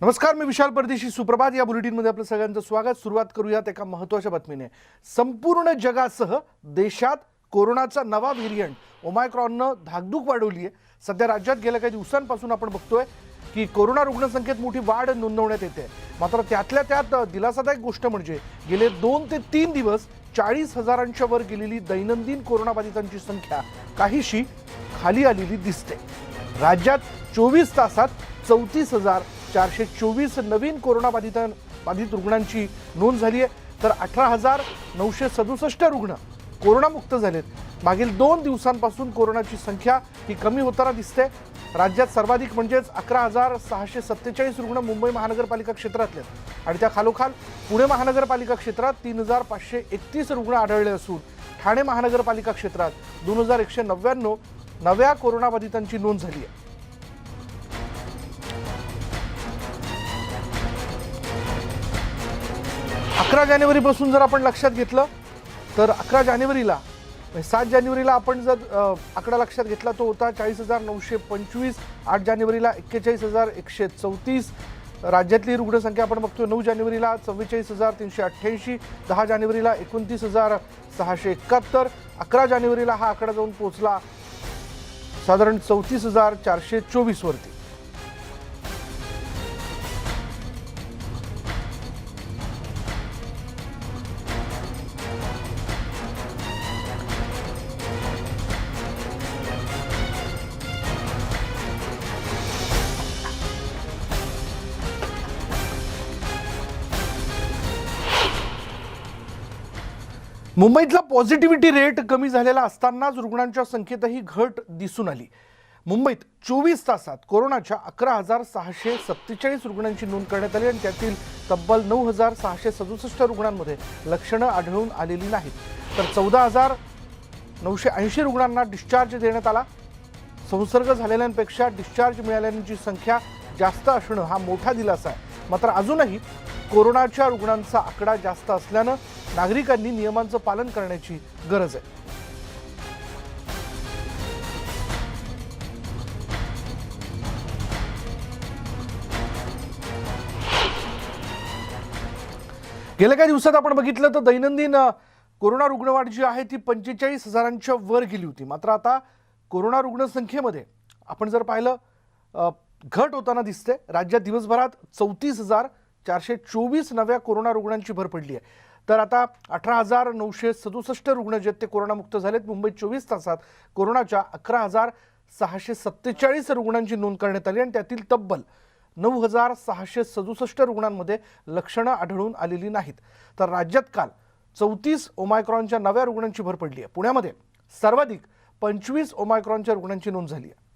नमस्कार मी विशाल परदेशी. सुप्रभात. या बुलेटिनमध्ये आपलं सगळ्यांचं स्वागत. सुरुवात करूयात एका महत्त्वाच्या बातमीने. संपूर्ण जगासह देशात कोरोनाचा नवा व्हेरियंट ओमायक्रॉननं धाकधूक वाढवली आहे. सध्या राज्यात गेल्या काही दिवसांपासून आपण बघतोय की कोरोना रुग्णसंख्येत मोठी वाढ नोंदवण्यात येते. मात्र त्यातल्या त्यात दिलासादायक गोष्ट म्हणजे गेले दोन ते तीन दिवस चाळीस हजारांच्या वर गेलेली दैनंदिन कोरोनाबाधितांची संख्या काहीशी खाली आलेली दिसते. राज्यात चोवीस तासात चौतीस हजार चारशे चोवीस नवीन कोरोनाबाधित बाधित रुग्णांची नोंद झाली आहे. तर अठरा हजार नऊशे सदुसष्ट रुग्ण कोरोनामुक्त झालेत. मागील दोन दिवसांपासून कोरोनाची संख्या ही कमी होताना दिसते. राज्यात सर्वाधिक म्हणजेच अकरा हजार सहाशे सत्तेचाळीस रुग्ण मुंबई महानगरपालिका क्षेत्रातले आहेत. आणि त्या खालोखाल पुणे महानगरपालिका क्षेत्रात तीन हजार पाचशे एकतीस रुग्ण आढळले असून ठाणे महानगरपालिका क्षेत्रात दोन हजार एकशे नव्याण्णव नव्या कोरोनाबाधितांची नोंद झाली आहे. अकरा जानेवारीपासून जर आपण लक्षात घेतलं तर अकरा जानेवारीला म्हणजे सात जानेवारीला आपण जर आकडा लक्षात घेतला तो होता चाळीस हजार नऊशे पंचवीस आठ जानेवारीला एक्केचाळीस हजार एकशे चौतीस. राज्यातली रुग्णसंख्या आपण बघतोय नऊ जानेवारीला चव्वेचाळीस हजार तीनशे अठ्ठ्याऐंशी दहा जानेवारीला एकोणतीस हजार सहाशे एकाहत्तर अकरा जानेवारीला हा आकडा जाऊन पोहोचला साधारण चौतीस हजार चारशे चोवीसवरती मुंबईतला पॉझिटिव्हिटी रेट कमी झालेला असतानाच रुग्णांच्या संख्येतही घट दिसून आली. मुंबईत चोवीस तासात कोरोनाच्या अकरा हजार सहाशे सत्तेचाळीस रुग्णांची नोंद करण्यात आली आणि त्यातील तब्बल नऊ हजार सहाशे सदुसष्ट रुग्णांमध्ये लक्षणं आढळून आलेली नाहीत. तर चौदा हजार नऊशे ऐंशी रुग्णांना डिस्चार्ज देण्यात आला. संसर्ग झालेल्यांपेक्षा डिस्चार्ज मिळाल्यांची संख्या जास्त असणं हा मोठा दिलासा आहे. मात्र अजूनही कोरोनाच्या रुग्णांचा आकडा जास्त असल्यानं नागरिकांनी नियमांचं पालन करण्याची गरज आहे. गेल्या काही दिवसात आपण बघितलं तर दैनंदिन कोरोना रुग्णवाढ जी आहे ती पंचेचाळीस हजारांच्या वर गेली होती. मात्र आता कोरोना रुग्णसंख्येमध्ये आपण जर पाहिलं घट होताना दिसते. राज्यात दिवसभरात चौतीस हजार चारशे चोवीस नव्या कोरोना रुग्णांची भर पडली आहे. तर आता अठरा हजार नऊशे सदुसष्ट रुग्ण जे आहेत ते कोरोनामुक्त झालेत. मुंबईत चोवीस तासात कोरोनाच्या अकरा हजार सहाशे सत्तेचाळीस रुग्णांची नोंद करण्यात आली आणि त्यातील तब्बल नऊ हजार सहाशे सदुसष्ट रुग्णांमध्ये लक्षणं आढळून आलेली नाहीत. तर राज्यात काल चौतीस ओमायक्रॉनच्या नव्या रुग्णांची भर पडली आहे. पुण्यामध्ये सर्वाधिक पंचवीस ओमायक्रॉनच्या रुग्णांची नोंद झाली आहे.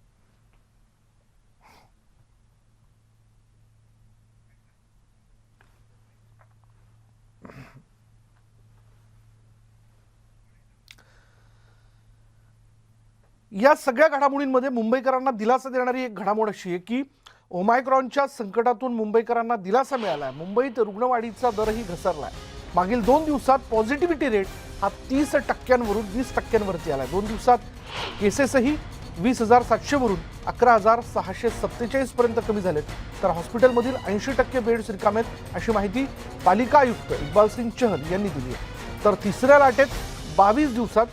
या सगळ्या घडामोडींमध्ये मुंबईकरांना दिलासा देणारी एक घडामोड अशी आहे की ओमायक्रॉनच्या संकटातून मुंबईकरांना दिलासा मिळाला आहे मुंबईत रुग्णवाढीचा दरही घसरला आहे मागील दोन दिवसात पॉझिटिव्हिटी रेट हा तीस टक्क्यांवरून वीस टक्क्यांवरती आला दोन दिवसात केसेसही वीस हजार सातशेवरून अकरा हजार सहाशे सत्तेचाळीसपर्यंत कमी झालेत. तर हॉस्पिटलमधील ऐंशी टक्के बेड्स रिकामेत अशी माहिती पालिका आयुक्त इक्बाल सिंग चहल यांनी दिली आहे. तर तिसऱ्या लाटेत बावीस दिवसात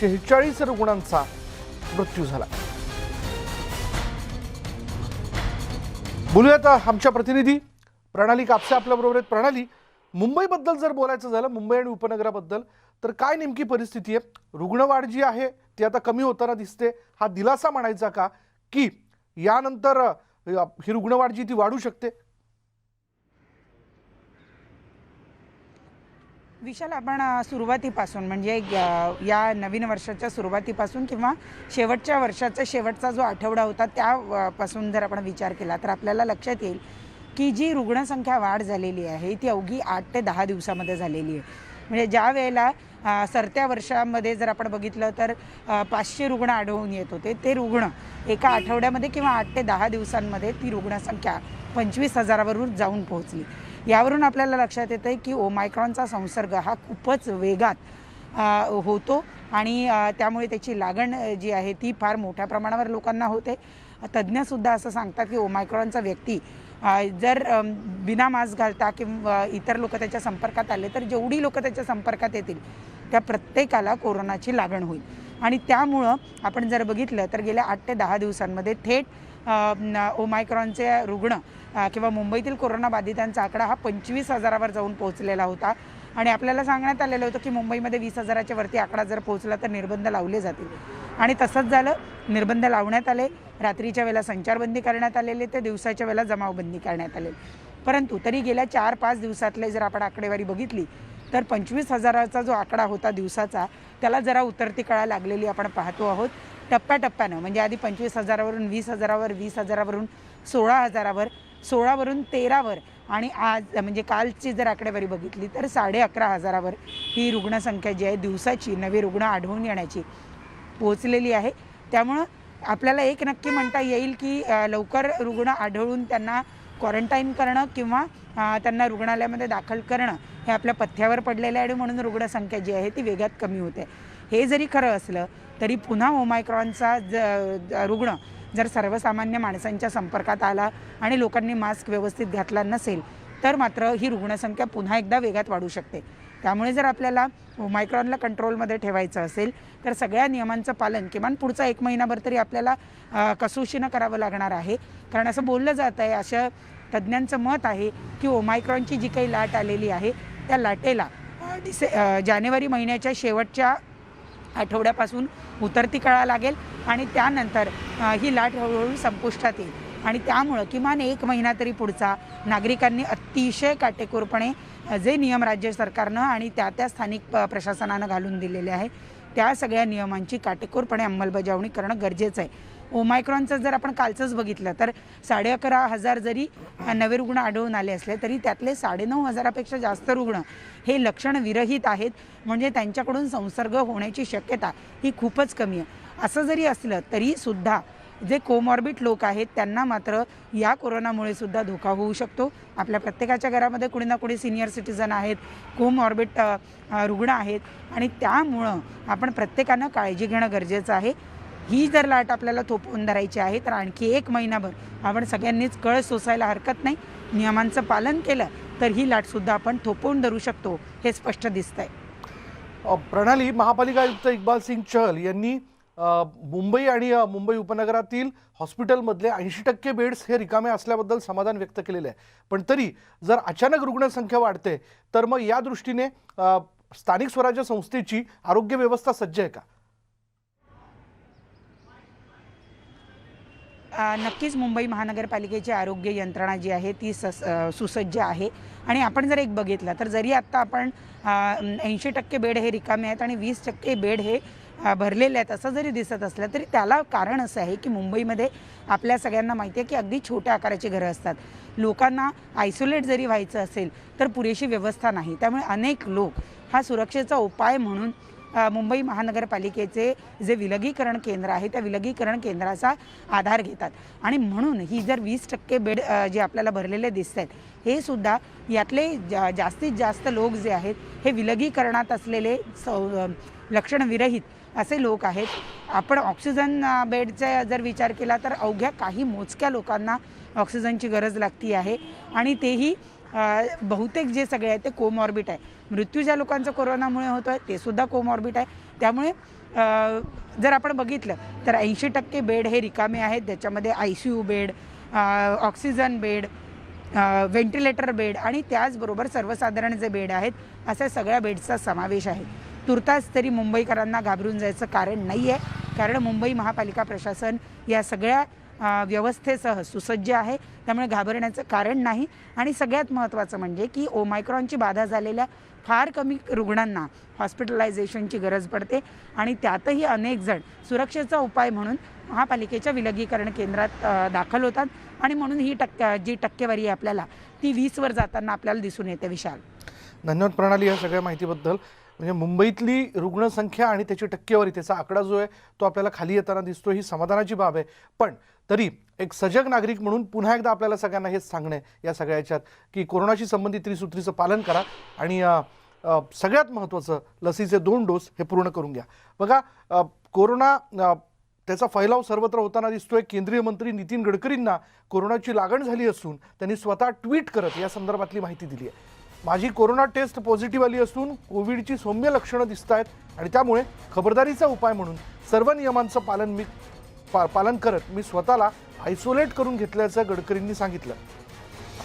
शेहेचाळीस रुग्णांचा मृत्यू झाला. बोलूयात आमच्या प्रतिनिधी. प्रणाली कापसे आपल्या बरोबर आहेत. प्रणाली मुंबईबद्दल जर बोलायचं झालं मुंबई आणि उपनगराबद्दल तर काय नेमकी परिस्थिती आहे? रुग्णवाढ जी आहे ती आता कमी होताना दिसते. हा दिलासा म्हणायचा का? की यानंतर ही रुग्णवाढ जी ती वाढू शकते? विशाल आपण सुरुवातीपासून म्हणजे या नवीन वर्षाच्या सुरुवातीपासून किंवा शेवटच्या वर्षाचा शेवटचा जो आठवडा होता त्यापासून जर आपण विचार केला तर आपल्याला लक्षात येईल की जी रुग्णसंख्या वाढ झालेली आहे ती अवघी आठ ते दहा दिवसामध्ये झालेली आहे. म्हणजे ज्या वेळेला सरत्या वर्षामध्ये जर आपण बघितलं तर पाचशे रुग्ण आढळून येत होते ते रुग्ण एका आठवड्यामध्ये किंवा आठ ते दहा दिवसांमध्ये ती रुग्णसंख्या पंचवीस हजारावरून जाऊन पोहोचली. यावरून आपल्याला लक्षात येतं आहे की ओमायक्रॉनचा संसर्ग हा खूपच वेगात होतो आणि त्यामुळे त्याची लागण जी आहे ती फार मोठ्या प्रमाणावर लोकांना होते. तज्ज्ञसुद्धा असं सांगतात की ओमायक्रॉनचा व्यक्ती जर बिना मास्क घालता किंवा इतर लोक त्याच्या संपर्कात आले तर जेवढी लोक त्याच्या संपर्कात येतील त्या प्रत्येकाला कोरोनाची लागण होईल. आणि त्यामुळं आपण जर बघितलं तर गेल्या आठ ते दहा दिवसांमध्ये थेट ओमायक्रॉनचे रुग्ण किंवा मुंबईतील कोरोनाबाधितांचा आकडा हा पंचवीस हजारावर जाऊन पोहोचलेला होता. आणि आपल्याला सांगण्यात आलेलं होतं की मुंबईमध्ये वीस हजाराच्या वरती आकडा जर पोहोचला तर निर्बंध लावले जातील. आणि तसंच झालं. निर्बंध लावण्यात आले. रात्रीच्या वेळेला संचारबंदी करण्यात आलेली. ते दिवसाच्या वेळेला जमावबंदी करण्यात आलेली. परंतु तरी गेल्या चार पाच दिवसातले जर आपण आकडेवारी बघितली तर पंचवीस हजाराचा जो आकडा होता दिवसाचा त्याला जरा उतरती कळा लागलेली आपण पाहतो आहोत. टप्प्याटप्प्यानं म्हणजे आधी पंचवीस हजारावरून वीस हजारावर वीस हजारावरून सोळा हजारावर सोळावरून तेरावर आणि आज म्हणजे कालची जर आकडेवारी बघितली तर साडे अकरा हजारावर ही रुग्णसंख्या जी आहे दिवसाची नवी रुग्ण आढळून येण्याची पोहोचलेली आहे. त्यामुळं आपल्याला एक नक्की म्हणता येईल की लवकर रुग्ण आढळून त्यांना क्वारंटाईन करणं किंवा त्यांना रुग्णालयामध्ये दाखल करणं हे आपल्या पथ्यावर पडलेलं आहे आणि म्हणून रुग्णसंख्या जी आहे ती वेगात कमी होते. हे जरी खरं असलं तरी पुन्हा ओमायक्रॉनचा ज ज- रुग्ण जर सर्वसामान्य माणसांच्या संपर्कात आला आणि लोकांनी मास्क व्यवस्थित घातला नसेल तर मात्र ही रुग्णसंख्या पुन्हा एकदा वेगात वाढू शकते. त्यामुळे जर आपल्याला ओमायक्रॉनला कंट्रोलमध्ये ठेवायचं असेल तर सगळ्या नियमांचं पालन किमान पुढचा एक महिनाभर तरी आपल्याला कसोशीनं करावं लागणार आहे. कारण असं बोललं जात आहे अशा तज्ज्ञांचं मत आहे की ओमायक्रॉनची जी काही लाट आलेली आहे त्या लाटेला डिसे जानेवारी महिन्याच्या शेवटच्या आठवड्यापासून उतरती कळा लागेल आणि त्यानंतर ही लाट हळूहळू संपुष्टात येईल. आणि त्यामुळं किमान एक महिना तरी पुढचा नागरिकांनी अतिशय काटेकोरपणे जे नियम राज्य सरकारनं आणि त्या त्या स्थानिक प- प्रशासनानं घालून दिलेले आहे त्या सगळ्या नियमांची काटेकोरपणे अंमलबजावणी करणं गरजेचं आहे. ओमायक्रॉनचं जर आपण कालचंच बघितलं तर साडे अकरा हजार जरी नवे रुग्ण आढळून आले असले तरी त्यातले साडेनऊ हजारापेक्षा जास्त रुग्ण हे लक्षण विरहित आहेत. म्हणजे त्यांच्याकडून संसर्ग होण्याची शक्यता ही खूपच कमी आहे. असं जरी असलं तरीसुद्धा जे कोमॉर्बिड लोक आहेत त्यांना मात्र या कोरोनामुळे सुद्धा धोका होऊ शकतो. आपल्या प्रत्येकाच्या घरामध्ये कुणी ना कुणी सिनियर सिटीजन आहेत कोमॉर्बिड रुग्ण आहेत. आणि त्यामुळं आपण प्रत्येकानं काळजी घेणं गरजेचं आहे. ही जर लाट आपल्याला थोपवून धरायची आहे तर आणखी एक महिनाभर आपण सगळ्यांनीच कळ सोसायला हरकत नाही नियमांचं पालन केलं तर ही लाटसुद्धा आपण थोपवून धरू शकतो हे स्पष्ट दिसत आहे प्रणाली महापालिका आयुक्त इक्बाल सिंग चहल यांनी मुंबई आणि मुंबई उपनगरातील हॉस्पिटलमधले ऐंशी टक्के बेड्स हे रिकामे असल्याबद्दल समाधान व्यक्त केलेले आहे. पण तरी जर अचानक रुग्णसंख्या वाढते तर मग या दृष्टीने स्थानिक स्वराज्य संस्थेची आरोग्य व्यवस्था सज्ज आहे का? नक्कीच मुंबई महानगरपालिकेची आरोग्य यंत्रणा जी आहे ती सस सुसज्ज आहे. आणि आपण जर एक बघितलं तर जरी आत्ता आपण ऐंशी टक्के बेड हे रिकामे आहेत आणि वीस टक्के बेड हे भरलेले आहेत असं जरी दिसत असलं तरी त्याला कारण असं आहे की मुंबईमध्ये आपल्या सगळ्यांना माहिती आहे की अगदी छोट्या आकाराची घरं असतात. लोकांना आयसोलेट जरी व्हायचं असेल तर पुरेशी व्यवस्था नाही. त्यामुळे अनेक लोक हा सुरक्षेचा उपाय म्हणून मुंबई महानगरपालिकेचे जे विलगीकरण केंद्र आहे त्या विलगीकरण केंद्राचा आधार घेतात. आणि म्हणून ही जर वीस टक्के बेड जे आपल्याला भरलेले दिसत आहेत हे सुद्धा यातले जा जास्तीत जास्त लोक जे आहेत हे विलगीकरणात असलेले सौ लक्षणविरहित असे लोक आहेत. आपण ऑक्सिजन बेडचा जर विचार केला तर अवघ्या काही मोजक्या लोकांना ऑक्सिजनची गरज लागती आहे. आणि तेही बहुतेक जे सगळे आहेत ते कोमॉर्बिट आहे. मृत्यू ज्या लोकांचा कोरोनामुळे होतो आहे ते सुद्धा कोमॉर्बिट आहे. त्यामुळे जर आपण बघितलं तर ऐंशी टक्के बेड हे रिकामे आहेत. त्याच्यामध्ये I C U bed oxygen bed ventilator bed आणि त्याचबरोबर सर्वसाधारण जे बेड आहेत अशा सगळ्या बेडचा समावेश आहे. तुर्तास तरी मुंबईकरांना घाबरून जायचं कारण नाही आहे कारण मुंबई महापालिका प्रशासन या सगळ्या व्यवस्थेसह सुसज्ज आहे. त्यामुळे घाबरण्याचं कारण नाही. आणि सगळ्यात महत्त्वाचं म्हणजे की ओमायक्रॉनची बाधा झालेल्या फार कमी रुग्णांना हॉस्पिटलायझेशनची गरज पडते. आणि त्यातही अनेक जण सुरक्षेचा उपाय म्हणून महापालिकेच्या विलगीकरण केंद्रात दाखल होतात. आणि म्हणून ही टक्क जी टक्केवारी आहे आपल्याला ती वीसवर जाताना आपल्याला दिसून येते विशाल. धन्यवाद प्रणाली या सगळ्या माहितीबद्दल. म्हणजे मुंबईतली रुग्णसंख्या आणि त्याची टक्केवारी त्याचा आकडा जो आहे तो आपल्याला खाली येताना दिसतो ही समाधानाची बाब आहे. पण तरी एक सजग नागरिक म्हणून पुन्हा एकदा आपल्याला सगळ्यांना हेच सांगणं आहे या सगळ्या याच्यात की कोरोनाशी संबंधित त्रिसूत्रीचं पालन करा आणि सगळ्यात महत्त्वाचं लसीचे दोन डोस हे पूर्ण करून घ्या. बघा कोरोना त्याचा फैलाव सर्वत्र होताना दिसतोय. केंद्रीय मंत्री नितीन गडकरींना कोरोनाची लागण झाली असून त्यांनी स्वतः ट्विट करत या संदर्भातली माहिती दिली आहे. माझी कोरोना टेस्ट पॉझिटिव्ह आली असून कोविडची सौम्य लक्षणं दिसत आहेत आणि त्यामुळे खबरदारीचा उपाय म्हणून सर्व नियमांचं पालन मी पा पालन करत मी स्वतःला आयसोलेट करून घेतल्याचं गडकरींनी सांगितलं.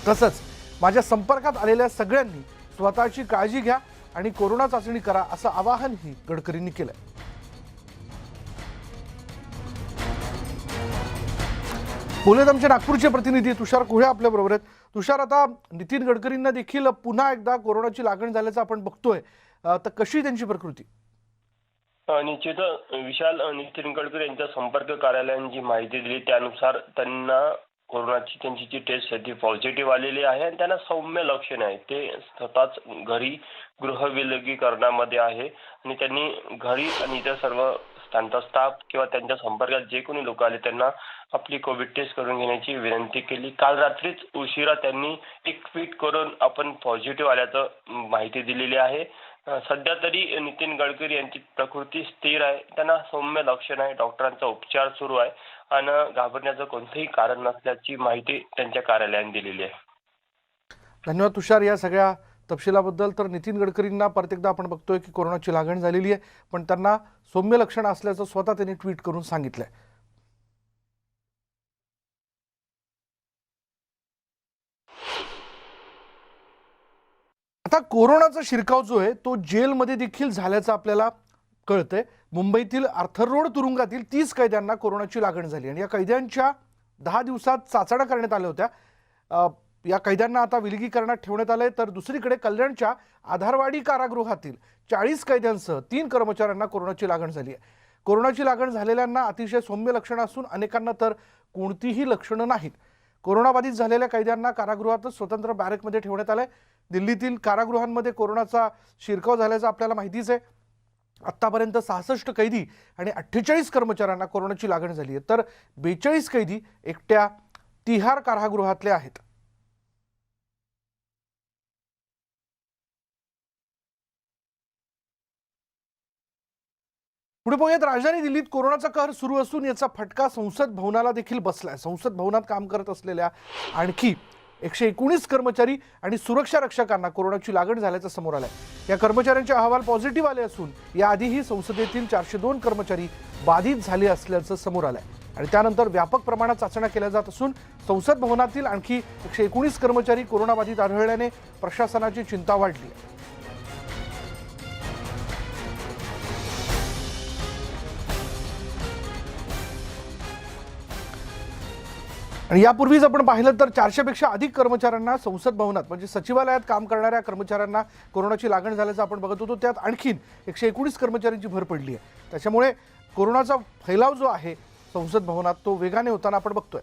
तसंच माझ्या संपर्कात आलेल्या सगळ्यांनी स्वतःची काळजी घ्या आणि कोरोना चाचणी करा असं आवाहनही गडकरींनी केलंय. बोलत आमचे नागपूरचे प्रतिनिधी तुषार कोळे आपल्या बरोबर आहेत. तुषार आता नितीन गडकरींना देखील पुन्हा एकदा कोरोनाची लागण झाल्याचं आपण बघतोय. तर कशी त्यांची प्रकृती? निश्चित विशाल नितीन गडकरी यांच्या संपर्क कार्यालयाने जी माहिती दिली त्यानुसार त्यांना कोरोनाची त्यांची जी टेस्ट आहे ती पॉझिटिव्ह आलेली आहे आणि त्यांना सौम्य लक्षण आहे ते स्वतःच घरी गृहविलगीकरणामध्ये आहे आणि त्यांनी घरी आणि इतर सर्व त्यांचा स्टाफ किंवा त्यांच्या संपर्कात जे कोणी लोक आले त्यांना आपली कोविड टेस्ट करून घेण्याची विनंती केली. काल रात्रीच उशिरा त्यांनी एक ट्विट करून आपण पॉझिटिव्ह आल्याचं माहिती दिलेली आहे. सध्या तरी नितीन गडकरी यांची प्रकृती स्थिर आहे. त्यांना सौम्य लक्षण आहे डॉक्टरांचा उपचार सुरू आहे. आणि घाबरण्याचं कोणतंही कारण नसल्याची माहिती त्यांच्या कार्यालयाने दिलेली आहे. धन्यवाद तुषार. या सगळ्या तपशिलाबद्दल तर नितीन गडकरींना परत एकदा आपण बघतोय की कोरोनाची लागण झालेली आहे पण त्यांना सौम्य लक्षण असल्याचं स्वतः त्यांनी ट्विट करून सांगितलंय. आता कोरोनाचा शिरकाव जो आहे तो जेलमध्ये देखील झाल्याचं आपल्याला कळतंय. मुंबईतील आर्थर रोड तुरुंगातील तीस कैद्यांना कोरोनाची लागण झाली आणि या कैद्यांच्या दहा दिवसात चाचण्या करण्यात आल्या होत्या. या कैद्यांना आता विलगीकरणात ठेवण्यात आलंय. तर दुसरीकडे कल्याणच्या आधारवाडी कारागृहातील चाळीस कैद्यांसह तीन कर्मचाऱ्यांना कोरोनाची लागण झाली आहे. कोरोनाची लागण झालेल्यांना अतिशय सौम्य लक्षणं असून अनेकांना तर कोणतीही लक्षणं नाहीत. कोरोनाबाधित झालेल्या कैद्यांना कारागृहातच स्वतंत्र बॅरेकमध्ये ठेवण्यात आलं आहे दिल्लीतील कारागृहांमध्ये कोरोनाचा शिरकाव झाल्याचं आपल्याला माहितीच आहे. आत्तापर्यंत सहासष्ट कैदी आणि अठ्ठेचाळीस कर्मचाऱ्यांना कोरोनाची लागण झाली आहे. तर बेचाळीस कैदी एकट्या तिहार कारागृहातले आहेत. पुढे पाहूयात राजधानी दिल्लीत कोरोनाचा कहर सुरू असून याचा फटका संसद भवनाला देखील बसलाय. संसद भवनात काम करत असलेल्या आणखी एकशे एकोणीस कर्मचारी आणि सुरक्षा रक्षकांना कोरोनाची लागण झाल्याचं समोर आलंय. या कर्मचाऱ्यांचे अहवाल पॉझिटिव्ह आले असून याआधीही संसदेतील चारशे दोन कर्मचारी बाधित झाले असल्याचं समोर आलंय. आणि त्यानंतर व्यापक प्रमाणात चाचण्या केल्या जात असून संसद भवनातील आणखी एकशे एकोणीस कर्मचारी कोरोनाबाधित आढळल्याने प्रशासनाची चिंता वाढली आहे. आणि यापूर्वीच आपण पाहिलं तर चारशेपेक्षा अधिक कर्मचाऱ्यांना संसद भवनात म्हणजे सचिवालयात काम करणाऱ्या कर्मचाऱ्यांना कोरोनाची लागण झाल्याचं आपण बघत होतो. त्यात आणखीन एकशे एकोणीस कर्मचाऱ्यांची भर पडली आहे. त्याच्यामुळे कोरोनाचा फैलाव जो आहे संसद भवनात तो वेगाने होताना आपण बघतोय.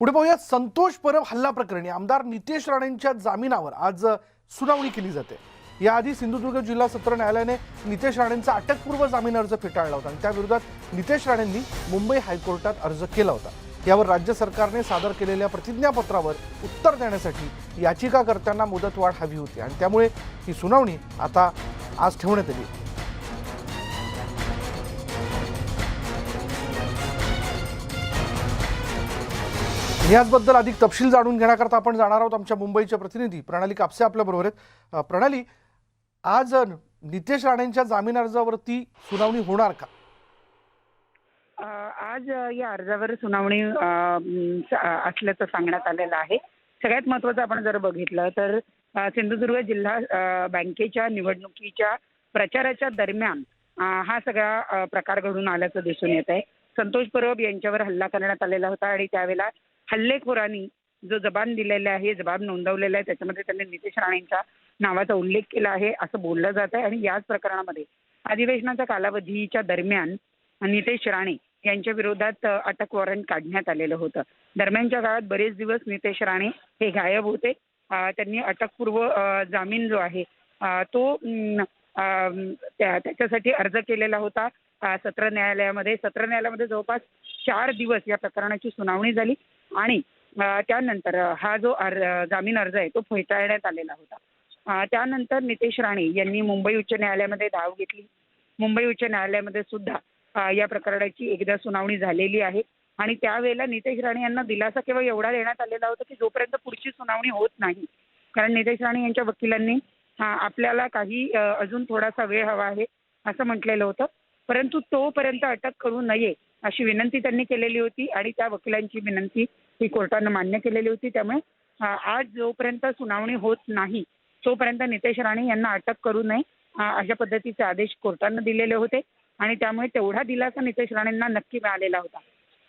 पुढे पाहूया संतोष परब हल्ला प्रकरणी आमदार नितेश राणेंच्या जामिनावर आज सुनावणी केली जाते. याआधी सिंधुदुर्ग जिल्हा सत्र न्यायालयाने नितेश राणेंचा अटकपूर्व जामीन अर्ज फेटाळला होता आणि त्याविरोधात नितेश राणेंनी मुंबई हायकोर्टात अर्ज केला होता. यावर राज्य सरकारने सादर केलेल्या प्रतिज्ञापत्रावर उत्तर देण्यासाठी याचिकाकर्त्यांना मुदतवाढ हवी होती आणि त्यामुळे ही सुनावणी आता आज ठेवण्यात आली. याचबद्दल अधिक तपशील जाणून घेण्याकरता आपण जाणार आहोत आमच्या मुंबईच्या प्रतिनिधी. प्रणाली कापसे आपल्याबरोबर आहेत. प्रणाली आज नितेश राणेंच्या जामीन अर्जावरती सुनावणी होणार का? आज या अर्जावर सुनावणी असल्याचं सांगण्यात आलेलं आहे. सगळ्यात महत्वाचं आपण जर बघितलं तर सिंधुदुर्ग जिल्हा बँकेच्या निवडणुकीच्या प्रचाराच्या दरम्यान हा सगळा प्रकार घडून आल्याचं दिसून येत आहे संतोष परब यांच्यावर हल्ला करण्यात आलेला होता आणि त्यावेळेला हल्लेखोरांनी जो जबान दिलेला आहे जबाब नोंदवलेला आहे त्याच्यामध्ये त्यांनी नितेश राणेंच्या नावाचा उल्लेख केला आहे असं बोललं जात आहे. आणि याच प्रकरणामध्ये अधिवेशनाच्या कालावधीच्या दरम्यान नितेश राणे यांच्या विरोधात अटक वॉरंट काढण्यात आलेलं होतं. दरम्यानच्या काळात बरेच दिवस नितेश राणे हे गायब होते. त्यांनी अटकपूर्व जामीन जो आहे तो त्या- त्याच्यासाठी अर्ज केलेला होता. सत्र न्यायालयामध्ये सत्र न्यायालयामध्ये जवळपास चार दिवस या प्रकरणाची सुनावणी झाली. आणि त्यानंतर हा जो अर्ज जामीन अर्ज आहे तो फेटाळण्यात आलेला होता. त्यानंतर नितेश राणे यांनी मुंबई उच्च न्यायालयामध्ये धाव घेतली. मुंबई उच्च न्यायालयामध्ये सुद्धा या प्रकरणाची एकदा सुनावणी झालेली आहे. आणि त्यावेळेला नितेश राणे यांना दिलासा केवळ एवढा देण्यात आलेला होता की जोपर्यंत पुढची सुनावणी होत नाही. कारण नितेश राणे यांच्या वकिलांनी आपल्याला काही अजून थोडासा वेळ हवा आहे असं म्हटलेलं होतं. परंतु तोपर्यंत अटक करू नये अशी विनंती त्यांनी केलेली होती आणि त्या वकिलांची विनंती ही कोर्टानं मान्य केलेली होती. त्यामुळे आज जोपर्यंत सुनावणी होत नाही तोपर्यंत नितेश राणे यांना अटक करू नये अशा पद्धतीचे आदेश कोर्टानं दिलेले होते. आणि त्यामुळे तेवढा दिलासा नितेश राणेंना नक्की मिळालेला होता.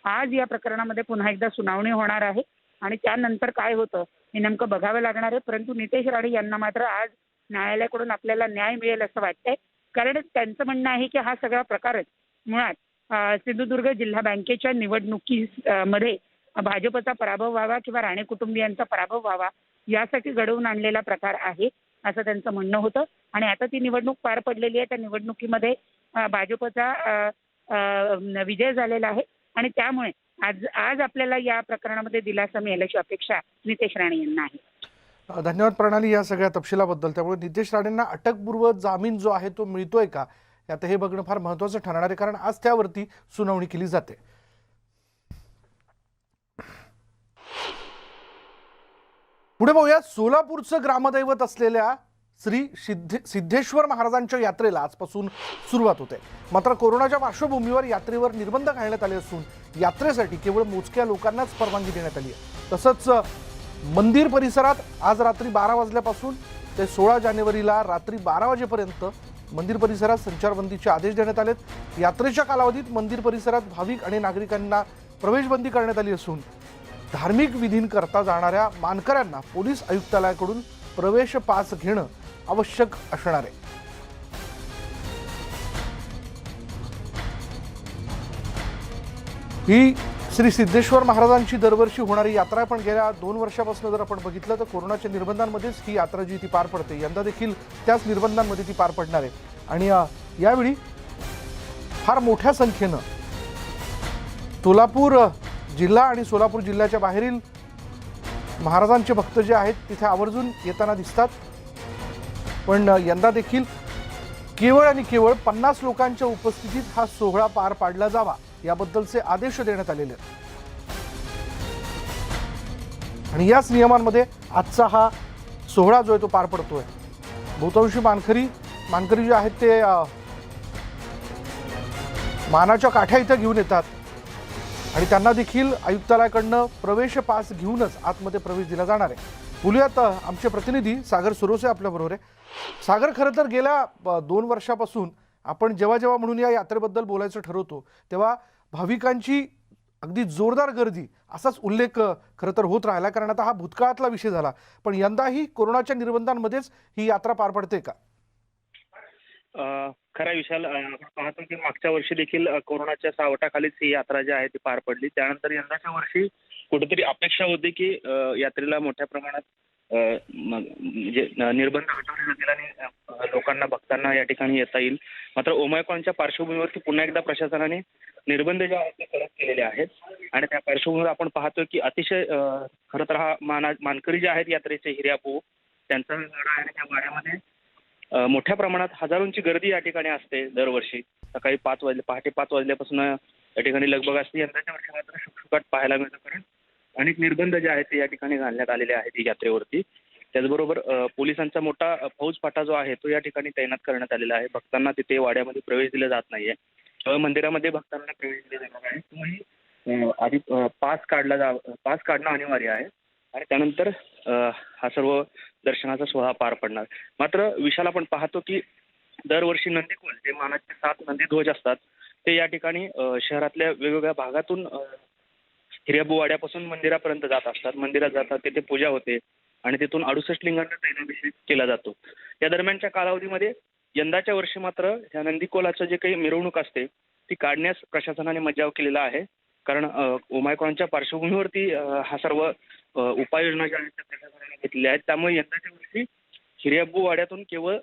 आज या प्रकरणामध्ये पुन्हा एकदा सुनावणी होणार आहे. आणि त्यानंतर काय होतं हे नेमकं बघावं लागणार आहे. परंतु नितेश राणे यांना मात्र आज न्यायालयाकडून आपल्याला न्याय मिळेल असं वाटतंय. कारण त्यांचं म्हणणं आहे की हा सगळा प्रकारच मुळात सिंधुदुर्ग जिल्हा बँकेच्या निवडणुकी मध्ये भाजपचा पराभव व्हावा किंवा राणे कुटुंबियांचा पराभव व्हावा यासाठी घडवून आणलेला प्रकार आहे असं त्यांचं म्हणणं होतं. आणि आता ती निवडणूक पार पडलेली आहे. त्या निवडणुकीमध्ये भाजपचा विजय झालेला आहे. आणि त्यामुळे आज आज आपल्याला या प्रकरणामध्ये दिलासा मिळेल अशी अपेक्षा नितेश राणे यांना आहे. धन्यवाद प्रणाली या सगळ्या तपशिलाबद्दल. त्यामुळे नितेश राणेंना अटकपूर्व जामीन जो आहे तो मिळतोय का? यात हे बघणं फार महत्वाचं ठरणार आहे कारण आज त्यावरती सुनावणी केली जाते. पुढे पाहूया सोलापूरचं ग्रामदैवत असलेल्या श्री सिद्धे सिद्धेश्वर महाराजांच्या यात्रेला आजपासून सुरुवात होते. मात्र कोरोनाच्या पार्श्वभूमीवर यात्रेवर निर्बंध घालण्यात आले असून यात्रेसाठी केवळ मोजक्या लोकांनाच परवानगी देण्यात आली आहे. तसंच मंदिर परिसरात आज रात्री बारा वाजल्यापासून ते सोळा जानेवारीला रात्री बारा वाजेपर्यंत मंदिर परिसरात संचारबंदीचे आदेश देण्यात आलेत. यात्रेच्या कालावधीत मंदिर परिसरात भाविक आणि नागरिकांना प्रवेशबंदी करण्यात आली असून धार्मिक विधींकरता जाणाऱ्या मानकऱ्यांना पोलीस आयुक्तालयाकडून प्रवेश पास घेणं आवश्यक असणार आहे. ही श्री सिद्धेश्वर महाराजांची दरवर्षी होणारी यात्रा पण गेल्या दोन वर्षापासून जर आपण बघितलं तर कोरोनाच्या निर्बंधांमध्येच ही यात्रा जी ती पार पडते. यंदा देखील त्याच निर्बंधांमध्ये ती पार पडणार आहे. आणि यावेळी फार मोठ्या संख्येनं सोलापूर जिल्हा आणि सोलापूर जिल्ह्याच्या बाहेरील महाराजांचे भक्त जे आहेत तिथे आवर्जून येताना दिसतात. पण यंदा देखील केवळ आणि केवळ पन्नास लोकांच्या उपस्थितीत हा सोहळा पार पाडला जावा. याबद्दलचे आदेश देण्यात आलेले आहेत. आणि याच नियमांमध्ये आजचा हा सोहळा जो आहे तो पार पडतोय. बहुतांशी मानकरी मानकरी जे आहेत ते मानाच्या काठ्या इथं घेऊन येतात. आणि त्यांना देखील आयुक्तालयाकडनं प्रवेश पास घेऊनच आतमध्ये प्रवेश दिला जाणार आहे. बोलूयात आमचे प्रतिनिधी सागर सुरोसे आपल्याबरोबर आहे. सागर खरं तर गेल्या दोन वर्षापासून आपण जेव्हा जेव्हा म्हणून या यात्रेबद्दल बोलायचं ठरवतो तेव्हा भाविकांची अगदी जोरदार गर्दी असाच उल्लेख खरं तर होत राहिला. कारण आता हा भूतकाळातला विषय झाला. पण यंदाही कोरोनाच्या निर्बंधांमध्येच ही यात्रा पार पडते का? खरा विशाल आपण पाहतो की मागच्या वर्षी देखील कोरोनाच्या सावटाखालीच ही यात्रा जी आहे ती पार पडली. त्यानंतर यंदाच्या वर्षी कुठेतरी अपेक्षा होती की यात्रेला मोठ्या प्रमाणात म्हणजे निर्बंध हटवले जातील आणि लोकांना भक्तांना या ठिकाणी येता येईल. मात्र ओमायकॉनच्या पार्श्वभूमीवरती पुन्हा एकदा प्रशासनाने निर्बंध जे आहेत ते कडक केलेले आहेत. आणि त्या पार्श्वभूमीवर आपण पाहतो की अतिशय खर खरं तर हा माना मानकरी जे आहेत यात्रेचे हिर्यापू त्यांचा गाडा आहे आणि त्या गाड्यामध्ये मोठ्या प्रमाणात हजारोंची गर्दी या ठिकाणी असते दरवर्षी. सकाळी पाच वाजले पहाटे पाच वाजल्यापासून या ठिकाणी लगबग असते. यंदाच्या वर्षी मात्र शुकशुकाट पाहायला मिळतं. कारण अनेक निर्बंध जे आहेत ते या ठिकाणी घालण्यात आलेले आहेत यात्रेवरती. त्याचबरोबर पोलिसांचा मोठा फौजफाटा जो आहे तो या ठिकाणी तैनात करण्यात आलेला आहे. भक्तांना तिथे वाड्यामध्ये प्रवेश दिला जात नाहीये. केवळ मंदिरामध्ये भक्तांना प्रवेश दिला जाणार आहे. तोही आधी पास काढला जा पास काढणं अनिवार्य आहे. आणि त्यानंतर हा सर्व दर्शनाचा सोहळा पार पडणार. मात्र विशाल आपण पाहतो की दरवर्षी नंदीकुल जे मानाचे सात नंदीध्वज असतात ते या ठिकाणी शहरातल्या वेगवेगळ्या भागातून अ, मंदिरापर्यंत जात असतात. मंदिरात जातात तिथे पूजा होते आणि तिथून अडुसष्ट लिंगांना तैलाभिषेक केला जातो. या दरम्यानच्या कालावधीमध्ये यंदाच्या वर्षी मात्र ह्या नंदीकोलाचं जे काही मिरवणूक असते ती काढण्यास प्रशासनाने मज्जाव केलेला आहे. कारण ओमायकॉनच्या पार्श्वभूमीवरती हा सर्व उपाययोजना ज्या आहेत त्या प्रशासनाने घेतलेल्या आहेत. त्यामुळे यंदाच्या वर्षी हिर्याबू वाड्यातून केवळ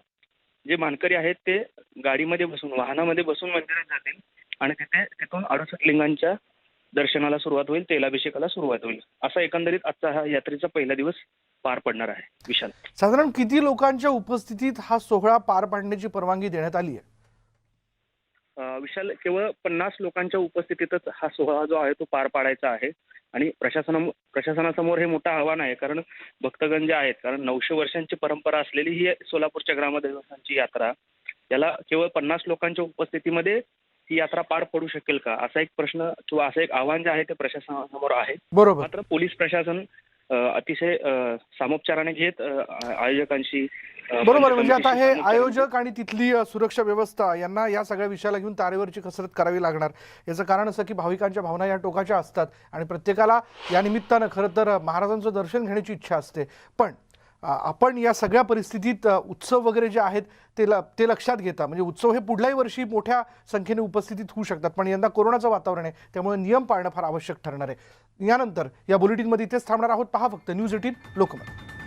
जे मानकरी आहेत ते गाडीमध्ये बसून वाहनामध्ये बसून मंदिरात जातील आणि तिथे तिथून अडुसष्ट लिंगांच्या दर्शनाला सुरुवात होईल तेलाभिषेकाला सुरुवात होईल. असा एकंदरीत आजचा हा यात्रेचा पहिला दिवस पार पडणार आहे. विशाल. साधारण किती लोकांच्या उपस्थितीत हा सोहळा पार पाडण्याची परवानगी देण्यात आली आहे? विशाल केवळ पन्नास लोकांच्या उपस्थितीतच हा सोहळा जो आहे तो पार पाडायचा आहे. आणि प्रशासना प्रशासनासमोर हे मोठं आव्हान आहे कारण भक्तगण जे आहेत कारण नऊशे वर्षांची परंपरा असलेली ही सोलापूरच्या ग्रामदैवतांची यात्रा याला केवळ पन्नास लोकांच्या उपस्थितीमध्ये ही यात्रा पार पडू शकेल का? असा एक प्रश्न किंवा असं एक आव्हान जे आहे ते प्रशासनासमोर आहे. बरोबर. मात्र पोलीस प्रशासन अतिशय सामोपचाराने घेत आयोजकांशी बरोबर. म्हणजे आता हे आयोजक आणि तिथली सुरक्षा व्यवस्था यांना या सगळ्या विषयाला घेऊन तारेवरची कसरत करावी लागणार. याचं कारण असं की भाविकांच्या भावना या टोकाच्या असतात आणि प्रत्येकाला या निमित्तानं खरं तर महाराजांचं दर्शन घेण्याची इच्छा असते. पण आपण या सगळ्या परिस्थितीत उत्सव वगैरे जे आहेत ते ल ते लक्षात घेता. म्हणजे उत्सव हे पुढल्याही वर्षी मोठ्या संख्येने उपस्थितीत होऊ शकतात. पण यंदा कोरोनाचं वातावरण आहे त्यामुळे नियम पाळणं फार आवश्यक ठरणार आहे. यानंतर या बुलेटिनमध्ये इथेच थांबणार आहोत. पहा फक्त न्यूज एटीन लोकमत.